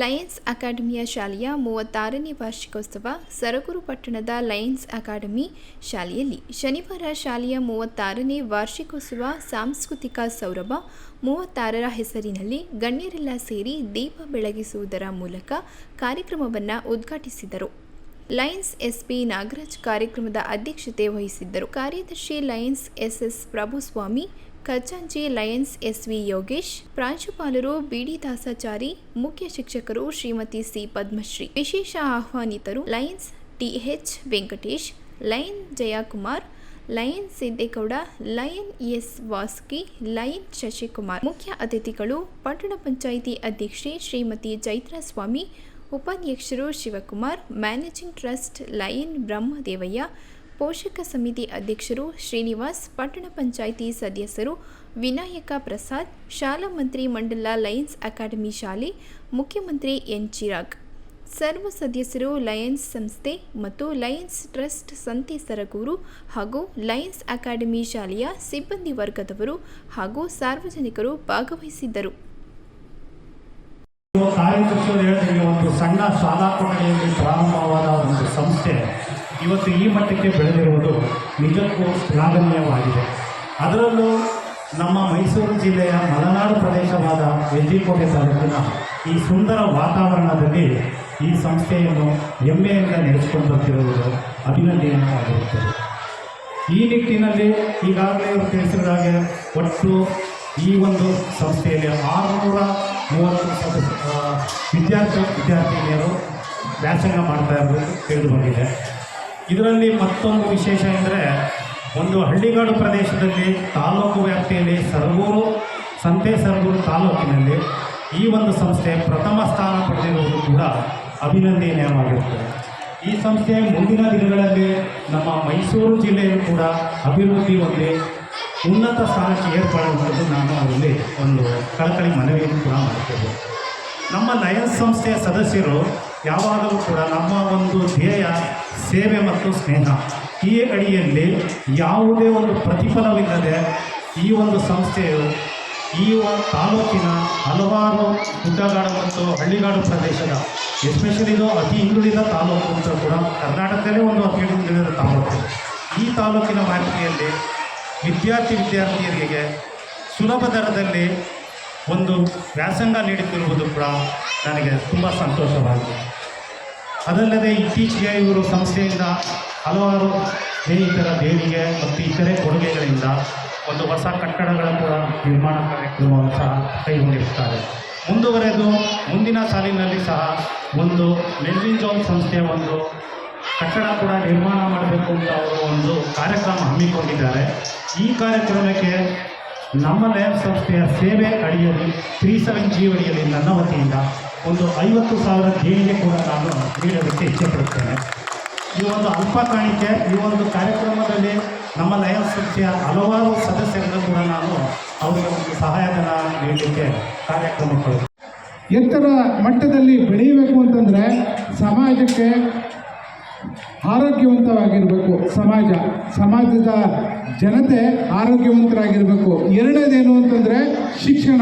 Lions ಅಕಾಡೆಮಿಯ ಶಾಲೆಯ ಮೂವತ್ತಾರನೇ ವಾರ್ಷಿಕೋತ್ಸವ ಸರಗೂರು ಪಟ್ಟಣದ ಲಯನ್ಸ್ ಅಕಾಡೆಮಿ ಶಾಲೆಯಲ್ಲಿ ಶನಿವಾರ ಶಾಲೆಯ ಮೂವತ್ತಾರನೇ ವಾರ್ಷಿಕೋತ್ಸವ ಸಾಂಸ್ಕೃತಿಕ ಸೌರಭ ಮೂವತ್ತಾರರ ಹೆಸರಿನಲ್ಲಿ ಗಣ್ಯರೆಲ್ಲ ಸೇರಿ ದೀಪ ಬೆಳಗಿಸುವುದರ ಮೂಲಕ ಕಾರ್ಯಕ್ರಮವನ್ನು ಉದ್ಘಾಟಿಸಿದರು. ಲಯನ್ಸ್ ಎಸ್ಪಿ ನಾಗರಾಜ್ ಕಾರ್ಯಕ್ರಮದ ಅಧ್ಯಕ್ಷತೆ ವಹಿಸಿದ್ದರು. ಕಾರ್ಯದರ್ಶಿ ಲಯನ್ಸ್ ಎಸ್ಎಸ್ ಪ್ರಭುಸ್ವಾಮಿ ಖಜಾಂಚಿ ಲಯನ್ಸ್ ಎಸ್ವಿ ಯೋಗೇಶ್, ಪ್ರಾಂಶುಪಾಲರು ಬಿಡಿ ದಾಸಾಚಾರಿ, ಮುಖ್ಯ ಶಿಕ್ಷಕರು ಶ್ರೀಮತಿ ಸಿ. ಪದ್ಮಶ್ರೀ. ವಿಶೇಷ ಆಹ್ವಾನಿತರು lions TH Venkatesh, lion Jayakumar, lion Siddegowda, lion S. Vaski, lion Shashikumar. ಮುಖ್ಯ ಅತಿಥಿಗಳು ಪಟ್ಟಣ ಪಂಚಾಯಿತಿ ಅಧ್ಯಕ್ಷೆ ಶ್ರೀಮತಿ ಚೈತ್ರ ಸ್ವಾಮಿ, ಉಪಾಧ್ಯಕ್ಷರು Shivakumar, managing trust lion Brahmadevaiah ಪೋಷಕ ಸಮಿತಿ ಅಧ್ಯಕ್ಷರು, ಶ್ರೀನಿವಾಸ್, ಪಟ್ಟಣ ಪಂಚಾಯಿತಿ ಸದಸ್ಯರು, ವಿನಾಯಕ ಪ್ರಸಾದ್, ಶಾಲಾ ಮಂತ್ರಿ ಮಂಡಲ ಲಯನ್ಸ್ ಅಕಾಡೆಮಿ ಶಾಲೆ, ಮುಖ್ಯಮಂತ್ರಿ ಎನ್ ಚಿರಾಗ್. ಸರ್ವ ಸದಸ್ಯರು ಲಯನ್ಸ್ ಸಂಸ್ಥೆ ಮತ್ತು ಲಯನ್ಸ್ ಟ್ರಸ್ಟ್ ಸಂತೆ ಸರಗೂರು ಹಾಗೂ ಲಯನ್ಸ್ ಅಕಾಡೆಮಿ ಶಾಲೆಯ ಸಿಬ್ಬಂದಿ ವರ್ಗದವರು ಹಾಗೂ ಸಾರ್ವಜನಿಕರು ಭಾಗವಹಿಸಿದ್ದರು. ಸಣ್ಣ ಶಾಲಾ ಪ್ರಾರಂಭವಾದ ಒಂದು ಸಂಸ್ಥೆ. ಇವತ್ತು ಈ ಮಟ್ಟಕ್ಕೆ ಬೆಳೆದಿರುವುದು ನಿಜಕ್ಕೂ ಶ್ಲಾಘನೀಯವಾಗಿದೆ. ಅದರಲ್ಲೂ ನಮ್ಮ ಮೈಸೂರು ಜಿಲ್ಲೆಯ ಮಲೆನಾಡು ಪ್ರದೇಶವಾದ ಎಜ್ಜಿಕೋಟೆ ತಾಲೂಕಿನ ಈ ಸುಂದರ ವಾತಾವರಣದಲ್ಲಿ ಈ ಸಂಸ್ಥೆಯನ್ನು ಹೆಮ್ಮೆಯಿಂದ ನಡೆಸಿಕೊಂಡು ಬರ್ತಿರುವುದು ಅಭಿನಂದನೀಯವಾಗಿರುತ್ತದೆ ಈ ನಿಟ್ಟಿನಲ್ಲಿ ಈಗಾಗಲೇ ಅವರು ತಿಳಿಸಿದ ಹಾಗೆ ಒಟ್ಟು ಈ ಒಂದು ಸಂಸ್ಥೆಯಲ್ಲಿ ಆರುನೂರ ಮೂವತ್ತು ವಿದ್ಯಾರ್ಥಿ, ವಿದ್ಯಾರ್ಥಿನಿಯರು ವ್ಯಾಸಂಗ ಮಾಡ್ತಾ ಇರೋದು ತಿಳಿದು ಬಂದಿದೆ. ಇದರಲ್ಲಿ ಮತ್ತೊಂದು ವಿಶೇಷ ಎಂದರೆ ಒಂದು ಹಳ್ಳಿಗಾಡು ಪ್ರದೇಶದಲ್ಲಿ ತಾಲೂಕು ವ್ಯಾಪ್ತಿಯಲ್ಲಿ ಸರಗೂರು, ಸಂತೆ ಸರಗೂರು ತಾಲೂಕಿನಲ್ಲಿ ಈ ಒಂದು ಸಂಸ್ಥೆ ಪ್ರಥಮ ಸ್ಥಾನ ಪಡೆದಿರುವುದು ಕೂಡ ಅಭಿನಂದನೀಯವಾಗಿರುತ್ತದೆ ಈ ಸಂಸ್ಥೆ ಮುಂದಿನ ದಿನಗಳಲ್ಲಿ ನಮ್ಮ ಮೈಸೂರು ಜಿಲ್ಲೆಯು ಕೂಡ ಅಭಿವೃದ್ಧಿ ಹೊಂದಿ ಉನ್ನತ ಸ್ಥಾನಕ್ಕೆ ಏರ್ಪಡುವಂಥದ್ದು ನಾನು ಅದರಲ್ಲಿ ಒಂದು ಕಳಕಳಿ ಮನವಿಯನ್ನು ಕೂಡ ಮಾಡ್ತೇವೆ ನಮ್ಮ ಲಯನ್ಸ್ ಸಂಸ್ಥೆಯ ಸದಸ್ಯರು ಯಾವಾಗಲೂ ಕೂಡ ನಮ್ಮ ಒಂದು ಧ್ಯೇಯ ಸೇವೆ ಮತ್ತು ಸ್ನೇಹ. ಈ ಅಡಿಯಲ್ಲಿ ಯಾವುದೇ ಒಂದು ಪ್ರತಿಫಲವಿಲ್ಲದೆ ಈ ಒಂದು ಸಂಸ್ಥೆಯು ಈ ತಾಲೂಕಿನ ಹಲವಾರು ಗುಡ್ಡಗಾಡು ಮತ್ತು ಹಳ್ಳಿಗಾಡು ಪ್ರದೇಶದ ಎಸ್ಪೆಷಲಿ ಇದು ಅತಿ ಹಿಂದುಳಿದ ತಾಲೂಕು ಅಂತ ಕೂಡ ಕರ್ನಾಟಕದಲ್ಲೇ ಒಂದು ಅತಿ ಹಿಂದುಳಿದ ತಾಲೂಕು. ಈ ತಾಲೂಕಿನ ವ್ಯಾಪ್ತಿಯಲ್ಲಿ ವಿದ್ಯಾರ್ಥಿ ವಿದ್ಯಾರ್ಥಿಯರಿಗೆ ಸುಲಭ ದರದಲ್ಲಿ ಒಂದು ವ್ಯಾಸಂಗ ನೀಡುತ್ತಿರುವುದು ಕೂಡ ನನಗೆ ತುಂಬ ಸಂತೋಷವಾಗಿದೆ. ಅದಲ್ಲದೆ ಇತ್ತೀಚೆಗೆ ಇವರು ಸಂಸ್ಥೆಯಿಂದ ಹಲವಾರು ಸ್ನೇಹಿತರ ದೇವಿಗೆ ಮತ್ತು ಇತರೆ ಕೊಡುಗೆಗಳಿಂದ ಒಂದು ಹೊಸ ಕಟ್ಟಡಗಳ ಕೂಡ ನಿರ್ಮಾಣ ಕಾರ್ಯಕ್ರಮವನ್ನು ಸಹ ಕೈಗೊಂಡಿರುತ್ತಾರೆ ಮುಂದುವರೆದು ಮುಂದಿನ ಸಾಲಿನಲ್ಲಿ ಸಹ ಒಂದು ಮೆಲ್ವಿನ್ ಜೋನ್ ಸಂಸ್ಥೆಯ ಒಂದು ಕಟ್ಟಡ ಕೂಡ ನಿರ್ಮಾಣ ಮಾಡಬೇಕು ಅಂತ ಅವರು ಒಂದು ಕಾರ್ಯಕ್ರಮ ಹಮ್ಮಿಕೊಂಡಿದ್ದಾರೆ. ಈ ಕಾರ್ಯಕ್ರಮಕ್ಕೆ ನಮ್ಮ ಲಯನ್ ಸಂಸ್ಥೆಯ ಸೇವೆ ಅಡಿಯಲ್ಲಿ ತ್ರೀ ಸೆವೆನ್ ಜಿ ಅಡಿಯಲ್ಲಿ ನನ್ನ ವತಿಯಿಂದ ಒಂದು ಐವತ್ತು ಸಾವಿರ ದೇಣಿಗೆ ಕೂಡ ನಾನು ನೀಡೋದಕ್ಕೆ ಇಚ್ಛೆಪಡುತ್ತೇನೆ. ಈ ಒಂದು ಅಲ್ಪ ಕಾಣಿಕೆ ಈ ಒಂದು ಕಾರ್ಯಕ್ರಮದಲ್ಲಿ ನಮ್ಮ ಲಯನ್ಸ್ ಸಂಸ್ಥೆಯ ಹಲವಾರು ಸದಸ್ಯರಿಂದ ಕೂಡ ನಾನು ಅವರಿಗೆ ಒಂದು ಸಹಾಯಧನ ನೀಡಲಿಕ್ಕೆ ಕಾರ್ಯಕ್ರಮಗಳು ಎತ್ತರ ಮಟ್ಟದಲ್ಲಿ ಬೆಳೆಯಬೇಕು ಅಂತಂದರೆ ಸಮಾಜಕ್ಕೆ ಆರೋಗ್ಯವಂತವಾಗಿರಬೇಕು ಸಮಾಜ ಸಮಾಜದ ಜನತೆ ಆರೋಗ್ಯವಂತರಾಗಿರಬೇಕು. ಎರಡನೇದೇನು ಅಂತಂದರೆ ಶಿಕ್ಷಣ.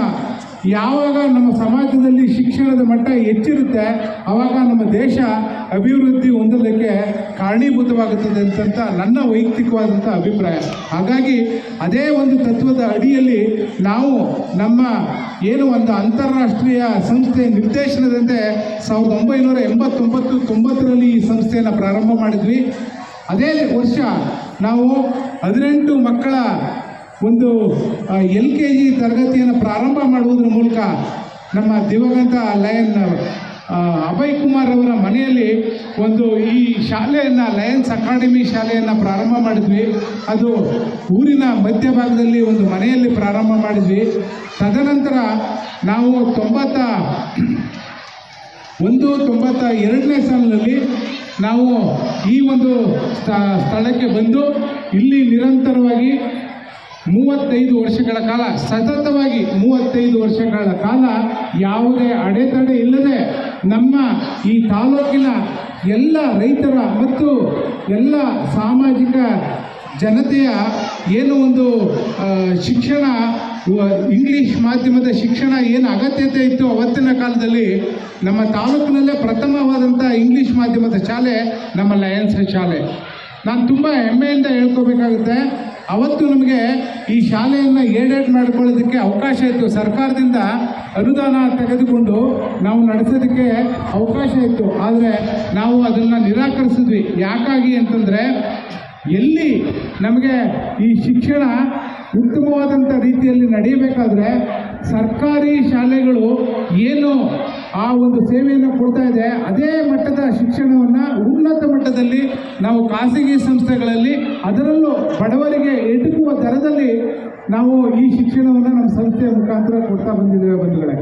ಯಾವಾಗ ನಮ್ಮ ಸಮಾಜದಲ್ಲಿ ಶಿಕ್ಷಣದ ಮಟ್ಟ ಹೆಚ್ಚಿರುತ್ತೆ ಆವಾಗ ನಮ್ಮ ದೇಶ ಅಭಿವೃದ್ಧಿ ಹೊಂದಲಿಕ್ಕೆ ಕಾರಣೀಭೂತವಾಗುತ್ತದೆ ಅಂತಂತ ನನ್ನ ವೈಯಕ್ತಿಕವಾದಂಥ ಅಭಿಪ್ರಾಯ. ಹಾಗಾಗಿ ಅದೇ ಒಂದು ತತ್ವದ ಅಡಿಯಲ್ಲಿ ನಾವು ನಮ್ಮ ಏನು ಒಂದು ಅಂತಾರಾಷ್ಟ್ರೀಯ ಸಂಸ್ಥೆ ನಿರ್ದೇಶನದಂತೆ ಸಾವಿರದ ಒಂಬೈನೂರ ಎಂಬತ್ತೊಂಬತ್ತು ತೊಂಬತ್ತರಲ್ಲಿ ಈ ಸಂಸ್ಥೆಯನ್ನು ಪ್ರಾರಂಭ ಮಾಡಿದ್ವಿ. ಅದೇ ವರ್ಷ ನಾವು ಹದಿನೆಂಟು ಮಕ್ಕಳ ಒಂದು ಎಲ್ ಕೆ ಜಿ ತರಗತಿಯನ್ನು ಪ್ರಾರಂಭ ಮಾಡುವುದರ ಮೂಲಕ ನಮ್ಮ ದಿವಂಗತ ಲಯನ್ ಅಭಯ್ ಕುಮಾರ್ ಅವರ ಮನೆಯಲ್ಲಿ ಒಂದು ಈ ಶಾಲೆಯನ್ನು, ಲಯನ್ಸ್ ಅಕಾಡೆಮಿ ಶಾಲೆಯನ್ನು ಪ್ರಾರಂಭ ಮಾಡಿದ್ವಿ. ಅದು ಊರಿನ ಮಧ್ಯಭಾಗದಲ್ಲಿ ಒಂದು ಮನೆಯಲ್ಲಿ ಪ್ರಾರಂಭ ಮಾಡಿದ್ವಿ. ತದನಂತರ ನಾವು ತೊಂಬತ್ತ, ಒಂದು, ತೊಂಬತ್ತ ಎರಡನೇ ಸಾಲಿನಲ್ಲಿ ನಾವು ಈ ಒಂದು ಸ್ಥ- ಸ್ಥಳಕ್ಕೆ ಬಂದು ಇಲ್ಲಿ ನಿರಂತರವಾಗಿ ಮೂವತ್ತೈದು ವರ್ಷಗಳ ಕಾಲ, ಸತತವಾಗಿ ಮೂವತ್ತೈದು ವರ್ಷಗಳ ಕಾಲ ಯಾವುದೇ ಅಡೆತಡೆ ಇಲ್ಲದೆ ನಮ್ಮ ಈ ತಾಲೂಕಿನ ಎಲ್ಲ ರೈತರ ಮತ್ತು ಎಲ್ಲ ಸಾಮಾಜಿಕ ಜನತೆಯ ಏನು ಒಂದು ಶಿಕ್ಷಣ ಇಂಗ್ಲೀಷ್ ಮಾಧ್ಯಮದ ಶಿಕ್ಷಣ ಏನು ಅಗತ್ಯತೆ ಇತ್ತು ಅವತ್ತಿನ ಕಾಲದಲ್ಲಿ, ನಮ್ಮ ತಾಲೂಕಿನಲ್ಲೇ ಪ್ರಥಮವಾದಂಥ ಇಂಗ್ಲೀಷ್ ಮಾಧ್ಯಮದ ಶಾಲೆ ನಮ್ಮ ಲಯನ್ಸ್ ಶಾಲೆ. ನಾನು ತುಂಬ ಹೆಮ್ಮೆಯಿಂದ ಹೇಳ್ಕೋಬೇಕಾಗುತ್ತೆ. ಅವತ್ತು ನಮಗೆ ಈ ಶಾಲೆಯನ್ನು ಏಡೇಡ್ ಮಾಡ್ಕೊಳ್ಳೋದಕ್ಕೆ ಅವಕಾಶ ಇತ್ತು. ಸರ್ಕಾರದಿಂದ ಅನುದಾನ ತೆಗೆದುಕೊಂಡು ನಾವು ನಡೆಸೋದಕ್ಕೆ ಅವಕಾಶ ಇತ್ತು. ಆದರೆ ನಾವು ಅದನ್ನು ನಿರಾಕರಿಸಿದ್ವಿ. ಯಾಕಾಗಿ ಅಂತಂದರೆ ಎಲ್ಲಿ ನಮಗೆ ಈ ಶಿಕ್ಷಣ ಉತ್ತಮವಾದಂಥ ರೀತಿಯಲ್ಲಿ ನಡೆಯಬೇಕಾದ್ರೆ ಸರ್ಕಾರಿ ಶಾಲೆಗಳು ಏನು ಆ ಒಂದು ಸೇವೆಯನ್ನು ಕೊಡ್ತಾ ಇದೆ, ಅದೇ ಮಟ್ಟದ ಶಿಕ್ಷಣವನ್ನು ಉನ್ನತ ಮಟ್ಟದಲ್ಲಿ ನಾವು ಖಾಸಗಿ ಸಂಸ್ಥೆಗಳಲ್ಲಿ ಅದರಲ್ಲೂ ಬಡವರಿಗೆ ಎಟುಕುವ ದರದಲ್ಲಿ ನಾವು ಈ ಶಿಕ್ಷಣವನ್ನು ನಮ್ಮ ಸಂಸ್ಥೆಯ ಮುಖಾಂತರ ಕೊಡ್ತಾ ಬಂದಿದ್ದೇವೆ ಬಂಧುಗಳೇ.